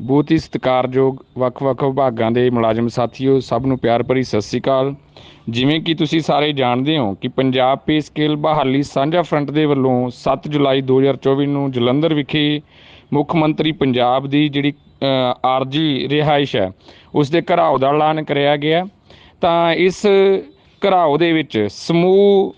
ਬਹੁਤ ਹੀ ਸਤਿਕਾਰਯੋਗ ਵੱਖ-ਵੱਖ ਵਿਭਾਗਾਂ ਦੇ ਮੁਲਾਜ਼ਮ ਸਾਥੀਓ, ਸਭ ਨੂੰ ਪਿਆਰ ਭਰੀ ਸਤਿ ਸ੍ਰੀ ਅਕਾਲ। ਜਿਵੇਂ ਕਿ ਤੁਸੀਂ ਸਾਰੇ ਜਾਣਦੇ ਹੋ ਕਿ ਪੰਜਾਬ ਪੇ ਸਕੇਲ ਬਹਾਲੀ ਸਾਂਝਾ ਫਰੰਟ ਦੇ ਵੱਲੋਂ 7 ਜੁਲਾਈ 2024 ਨੂੰ ਜਲੰਧਰ ਵਿਖੇ ਮੁੱਖ ਮੰਤਰੀ ਪੰਜਾਬ ਦੀ ਜਿਹੜੀ ਆਰਜੀ ਰਿਹਾਇਸ਼ ਹੈ, ਉਸ ਦੇ ਘਰਾਓ ਦਾ ਐਲਾਨ ਕਰਿਆ ਗਿਆ। ਤਾਂ ਇਸ ਘਰਾਓ ਦੇ ਵਿੱਚ ਸਮੂਹ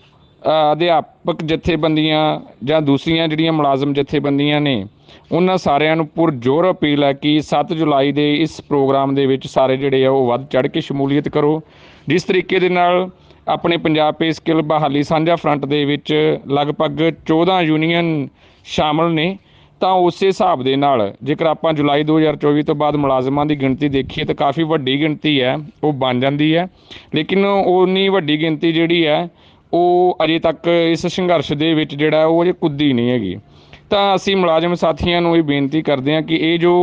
ਅਧਿਆਪਕ ਜਥੇਬੰਦੀਆਂ ਜਾਂ ਦੂਸਰੀਆਂ ਜਿਹੜੀਆਂ ਮੁਲਾਜ਼ਮ ਜਥੇਬੰਦੀਆਂ ਨੇ ਉਹਨਾਂ ਸਾਰਿਆਂ ਨੂੰ ਪੁਰਜੋਰ ਅਪੀਲ ਹੈ ਕਿ 7 ਜੁਲਾਈ ਦੇ ਇਸ ਪ੍ਰੋਗਰਾਮ ਦੇ ਵਿੱਚ ਸਾਰੇ ਜਿਹੜੇ ਆ ਉਹ ਵੱਧ ਚੜ ਕੇ ਸ਼ਮੂਲੀਅਤ ਕਰੋ। ਜਿਸ ਤਰੀਕੇ ਦੇ ਨਾਲ ਆਪਣੇ ਪੰਜਾਬ ਪੇ ਸਕਿੱਲ ਬਹਾਲੀ ਸਾਂਝਾ ਫਰੰਟ ਦੇ ਵਿੱਚ ਲਗਭਗ 14 ਯੂਨੀਅਨ ਸ਼ਾਮਲ ਨੇ, ਤਾਂ ਉਸੇ ਹਿਸਾਬ ਦੇ ਨਾਲ ਜੇਕਰ ਆਪਾਂ ਜੁਲਾਈ 2024 ਤੋਂ ਬਾਅਦ ਮੁਲਾਜ਼ਮਾਂ ਦੀ ਗਿਣਤੀ ਦੇਖੀਏ ਤਾਂ ਕਾਫੀ ਵੱਡੀ ਗਿਣਤੀ ਹੈ, ਉਹ ਬਣ ਜਾਂਦੀ ਹੈ। ਲੇਕਿਨ ਉਨੀ ਵੱਡੀ ਗਿਣਤੀ ਜਿਹੜੀ ਹੈ, ਉਹ ਅਜੇ ਤੱਕ ਇਸ ਸੰਘਰਸ਼ ਦੇ ਵਿੱਚ ਜਿਹੜਾ ਉਹ ਅਜੇ ਕੁੱਦੀ ਨਹੀਂ ਹੈਗੀ। ਤਾਂ ਅਸੀਂ ਮੁਲਾਜ਼ਮ ਸਾਥੀਆਂ ਨੂੰ ਇਹ ਬੇਨਤੀ ਕਰਦੇ ਹਾਂ ਕਿ ਇਹ ਜੋ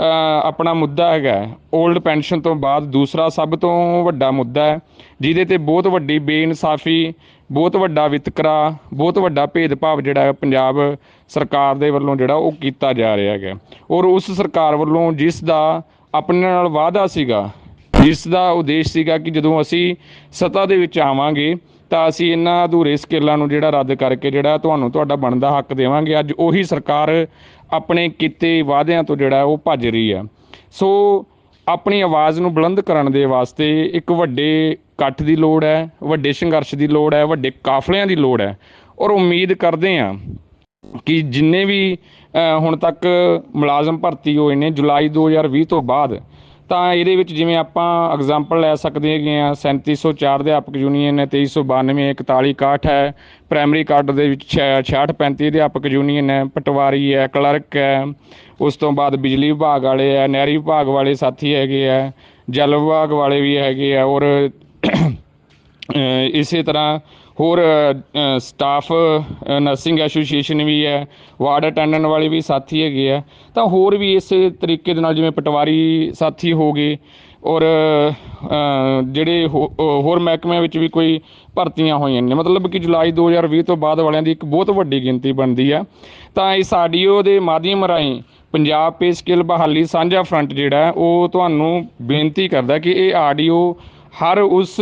ਆਪਣਾ ਮੁੱਦਾ ਹੈਗਾ 올ਡ ਪੈਨਸ਼ਨ ਤੋਂ ਬਾਅਦ ਦੂਸਰਾ ਸਭ ਤੋਂ ਵੱਡਾ ਮੁੱਦਾ ਹੈ, ਜਿਹਦੇ ਤੇ ਬਹੁਤ ਵੱਡੀ ਬੇਇਨਸਾਫੀ, ਬਹੁਤ ਵੱਡਾ ਵਿਤਕਰਾ, ਬਹੁਤ ਵੱਡਾ ਭੇਦਭਾਵ ਜਿਹੜਾ ਪੰਜਾਬ ਸਰਕਾਰ ਦੇ ਵੱਲੋਂ ਜਿਹੜਾ ਉਹ ਕੀਤਾ ਜਾ ਰਿਹਾ ਹੈਗਾ ਔਰ ਉਸ ਸਰਕਾਰ ਵੱਲੋਂ ਜਿਸ ਦਾ ਆਪਣੇ ਨਾਲ ਵਾਅਦਾ ਸੀਗਾ, ਜਿਸ ਦਾ ਉਦੇਸ਼ ਸੀਗਾ ਕਿ ਜਦੋਂ ਅਸੀਂ ਸੱਤਾ ਦੇ ਵਿੱਚ ਆਵਾਂਗੇ ਤਾਂ ਅਸੀਂ ਇਹਨਾਂ ਅਧੂਰੇ ਸਕੇਲਾਂ ਨੂੰ ਜਿਹੜਾ ਰੱਦ ਕਰਕੇ ਜਿਹੜਾ ਤੁਹਾਨੂੰ ਤੁਹਾਡਾ ਬਣਦਾ ਹੱਕ ਦੇਵਾਂਗੇ। ਅੱਜ ਉਹੀ ਸਰਕਾਰ ਆਪਣੇ ਕੀਤੇ ਵਾਅਦਿਆਂ ਤੋਂ ਜਿਹੜਾ ਉਹ ਭੱਜ ਰਹੀ ਆ। ਸੋ ਆਪਣੀ ਆਵਾਜ਼ ਨੂੰ ਬੁਲੰਦ ਕਰਨ ਦੇ ਵਾਸਤੇ ਇੱਕ ਵੱਡੇ ਇਕੱਠ ਦੀ ਲੋੜ ਹੈ, ਵੱਡੇ ਸੰਘਰਸ਼ ਦੀ ਲੋੜ ਹੈ, ਵੱਡੇ ਕਾਫਲਿਆਂ ਦੀ ਲੋੜ ਹੈ। ਔਰ ਉਮੀਦ ਕਰਦੇ ਹਾਂ ਕਿ ਜਿੰਨੇ ਵੀ ਹੁਣ ਤੱਕ ਮੁਲਾਜ਼ਮ ਭਰਤੀ ਹੋਏ ਨੇ ਜੁਲਾਈ 2020 ਤੋਂ ਬਾਅਦ ਤਾਂ ਇਹਦੇ ਵਿੱਚ ਜਿਵੇਂ ਆਪਾਂ ਐਗਜ਼ਾਮਪਲ ਲੈ ਸਕਦੇ ਹੈਗੇ ਆ 3704 ਅਧਿਆਪਕ ਯੂਨੀਅਨ ਹੈ 2392 4161 ਹੈ ਪ੍ਰਾਇਮਰੀ ਕਾਰਡ ਦੇ ਵਿੱਚ 6635 ਅਧਿਆਪਕ ਯੂਨੀਅਨ ਹੈ, ਪਟਵਾਰੀ ਹੈ ਕਲਰਕ ਹੈ, ਉਸ ਤੋਂ ਬਾਅਦ ਬਿਜਲੀ ਵਿਭਾਗ ਵਾਲੇ ਹੈ, ਨਹਿਰੀ ਵਿਭਾਗ ਵਾਲੇ ਸਾਥੀ ਹੈਗੇ ਆ ਜਲ ਵਿਭਾਗ ਵਾਲੇ ਵੀ ਹੈਗੇ ਆ ਔਰ ਇਸੇ ਤਰ੍ਹਾਂ ਹੋਰ ਸਟਾਫ ਨਰਸਿੰਗ ਐਸੋਸੀਏਸ਼ਨ ਵੀ ਹੈ, ਵਾਰਡ ਅਟੈਂਡੈਂਟ ਵਾਲੇ ਵੀ ਸਾਥੀ ਹੈਗੇ ਆ। ਤਾਂ ਹੋਰ ਵੀ ਇਸੇ ਤਰੀਕੇ ਦੇ ਨਾਲ ਜਿਵੇਂ ਪਟਵਾਰੀ ਸਾਥੀ ਹੋ ਗਏ ਔਰ ਜਿਹੜੇ ਹੋ- ਹੋਰ ਮਹਿਕਮਿਆਂ ਵਿੱਚ ਵੀ ਕੋਈ ਭਰਤੀਆਂ ਹੋਈਆਂ ਨੇ। ਮਤਲਬ ਕਿ ਜੁਲਾਈ 2020 ਤੋਂ ਬਾਅਦ ਵਾਲਿਆਂ ਦੀ ਇੱਕ ਬਹੁਤ ਵੱਡੀ ਗਿਣਤੀ ਬਣਦੀ ਆ। ਤਾਂ ਇਸ ਆਡੀਓ ਦੇ ਮਾਧਿਅਮ ਰਾਹੀਂ ਪੰਜਾਬ ਪੇ ਸਕਿੱਲ ਬਹਾਲੀ ਸਾਂਝਾ ਫਰੰਟ ਜਿਹੜਾ, ਉਹ ਤੁਹਾਨੂੰ ਬੇਨਤੀ ਕਰਦਾ ਕਿ ਇਹ ਆਡੀਓ ਹਰ ਉਸ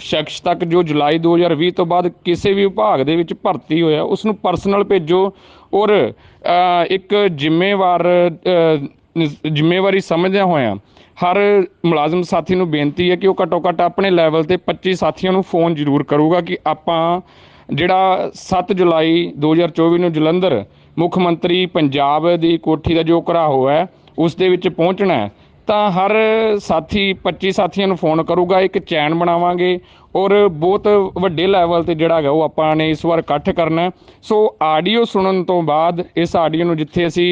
ਸ਼ਖਸ ਤੱਕ ਜੋ ਜੁਲਾਈ 2020 ਤੋਂ ਬਾਅਦ ਕਿਸੇ ਵੀ ਵਿਭਾਗ ਦੇ ਵਿੱਚ ਭਰਤੀ ਹੋਇਆ, ਉਸ ਨੂੰ ਪਰਸਨਲ ਭੇਜੋ ਔਰ ਇੱਕ ਜ਼ਿੰਮੇਵਾਰ ਜ਼ਿੰਮੇਵਾਰੀ ਸਮਝਦਿਆਂ ਹੋਇਆਂ ਹਰ ਮੁਲਾਜ਼ਮ ਸਾਥੀ ਨੂੰ ਬੇਨਤੀ ਹੈ ਕਿ ਉਹ ਘੱਟੋ ਘੱਟ ਆਪਣੇ ਲੈਵਲ ਤੇ 25 ਸਾਥੀਆਂ ਨੂੰ ਫੋਨ ਜ਼ਰੂਰ ਕਰੂਗਾ ਕਿ ਆਪਾਂ ਜਿਹੜਾ 7 ਜੁਲਾਈ 2024 ਨੂੰ ਜਲੰਧਰ ਮੁੱਖ ਮੰਤਰੀ ਪੰਜਾਬ ਦੀ ਕੋਠੀ ਦਾ ਜੋ ਘਰਾਓ ਹੈ, ਉਸ ਦੇ ਵਿੱਚ ਪਹੁੰਚਣਾ ਹੈ। ਤਾਂ ਹਰ ਸਾਥੀ 25 ਸਾਥੀਆਂ ਨੂੰ ਫੋਨ ਕਰੂਗਾ, ਇੱਕ ਚੈਨ ਬਣਾਵਾਂਗੇ ਔਰ ਬਹੁਤ ਵੱਡੇ ਲੈਵਲ ਤੇ ਜਿਹੜਾ ਹੈਗਾ ਉਹ ਆਪਾਂ ਨੇ ਇਸ ਵਾਰ ਇਕੱਠ ਕਰਨਾ ਸੋ ਆਡੀਓ ਸੁਣਨ ਤੋਂ ਬਾਅਦ ਇਸ ਆਡੀਓ ਨੂੰ ਜਿੱਥੇ ਅਸੀਂ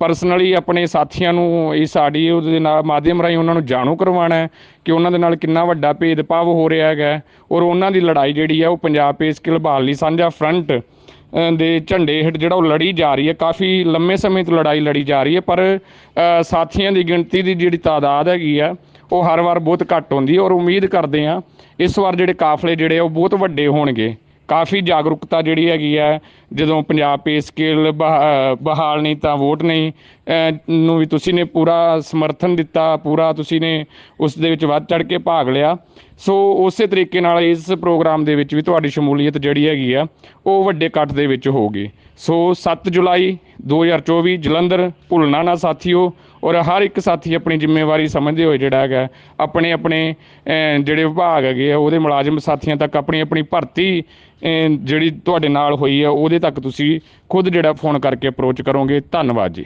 ਪਰਸਨਲੀ ਆਪਣੇ ਸਾਥੀਆਂ ਨੂੰ ਇਸ ਆਡੀਓ ਦੇ ਨਾਲ ਮਾਧਿਅਮ ਰਾਹੀਂ ਉਹਨਾਂ ਨੂੰ ਜਾਣੂ ਕਰਵਾਉਣਾ ਹੈ ਕਿ ਉਹਨਾਂ ਦੇ ਨਾਲ ਕਿੰਨਾ ਵੱਡਾ ਭੇਦਭਾਵ ਹੋ ਰਿਹਾ ਹੈਗਾ ਔਰ ਉਹਨਾਂ ਦੀ ਲੜਾਈ ਜਿਹੜੀ ਹੈ ਉਹ ਪੰਜਾਬ ਪੇ ਸਕਿੱਲ ਲਈ ਸਾਂਝਾ ਫਰੰਟ ਦੇ ਝੰਡੇ ਹੇਠ ਜਿਹੜਾ ਉਹ ਲੜੀ ਜਾ ਰਹੀ ਹੈ, ਕਾਫੀ ਲੰਮੇ ਸਮੇਂ ਤੋਂ ਲੜਾਈ ਲੜੀ ਜਾ ਰਹੀ ਹੈ, ਪਰ ਸਾਥੀਆਂ ਦੀ ਗਿਣਤੀ ਦੀ ਜਿਹੜੀ ਤਾਦਾਦ ਹੈਗੀ ਆ, ਉਹ ਹਰ ਵਾਰ ਬਹੁਤ ਘੱਟ ਹੁੰਦੀ ਹੈ ਔਰ ਉਮੀਦ ਕਰਦੇ ਆ ਇਸ ਵਾਰ ਜਿਹੜੇ ਕਾਫਲੇ ਜਿਹੜੇ ਆ, ਉਹ ਬਹੁਤ ਵੱਡੇ ਹੋਣਗੇ। ਕਾਫੀ ਜਾਗਰੂਕਤਾ ਜਿਹੜੀ ਹੈਗੀ ਹੈ ਜਦੋਂ ਪੰਜਾਬ ਪੇ ਸਕੇਲ ਬਹਾ- ਬਹਾਲ ਨਹੀਂ ਤਾਂ ਵੋਟ ਨਹੀਂ ਨੂੰ ਵੀ ਤੁਸੀਂ ਨੇ ਪੂਰਾ ਸਮਰਥਨ ਦਿੱਤਾ, ਪੂਰਾ ਤੁਸੀਂ ਨੇ ਉਸ ਦੇ ਵਿੱਚ ਵੱਧ ਚੜ ਕੇ ਭਾਗ ਲਿਆ। ਸੋ ਉਸੇ ਤਰੀਕੇ ਨਾਲ ਇਸ ਪ੍ਰੋਗਰਾਮ ਦੇ ਵਿੱਚ ਵੀ ਤੁਹਾਡੀ ਸ਼ਮੂਲੀਅਤ ਜਿਹੜੀ ਹੈਗੀ ਆ, ਉਹ ਵੱਡੇ ਕੱਟ ਦੇ ਵਿੱਚ ਹੋਊਗੀ। ਸੋ 7 ਜੁਲਾਈ 2024 ਜਲੰਧਰ, ਭੁੱਲਣਾ ਨਾ ਸਾਥੀਓ, ਔਰ ਹਰ ਇੱਕ ਸਾਥੀ ਆਪਣੀ ਜ਼ਿੰਮੇਵਾਰੀ ਸਮਝਦੇ ਹੋਏ ਜਿਹੜਾ ਹੈਗਾ ਆਪਣੇ ਆਪਣੇ ਜਿਹੜੇ ਵਿਭਾਗ ਹੈਗੇ ਆ, ਉਹਦੇ ਮੁਲਾਜ਼ਮ ਸਾਥੀਆਂ ਤੱਕ ਆਪਣੀ ਆਪਣੀ ਭਰਤੀ ਜਿਹੜੀ ਤੁਹਾਡੇ ਨਾਲ ਹੋਈ ਆ, ਉਹਦੇ ਤੱਕ ਤੁਸੀਂ ਖੁਦ ਜਿਹੜਾ ਫੋਨ ਕਰਕੇ ਅਪਰੋਚ ਕਰੋਗੇ। ਧੰਨਵਾਦ ਜੀ।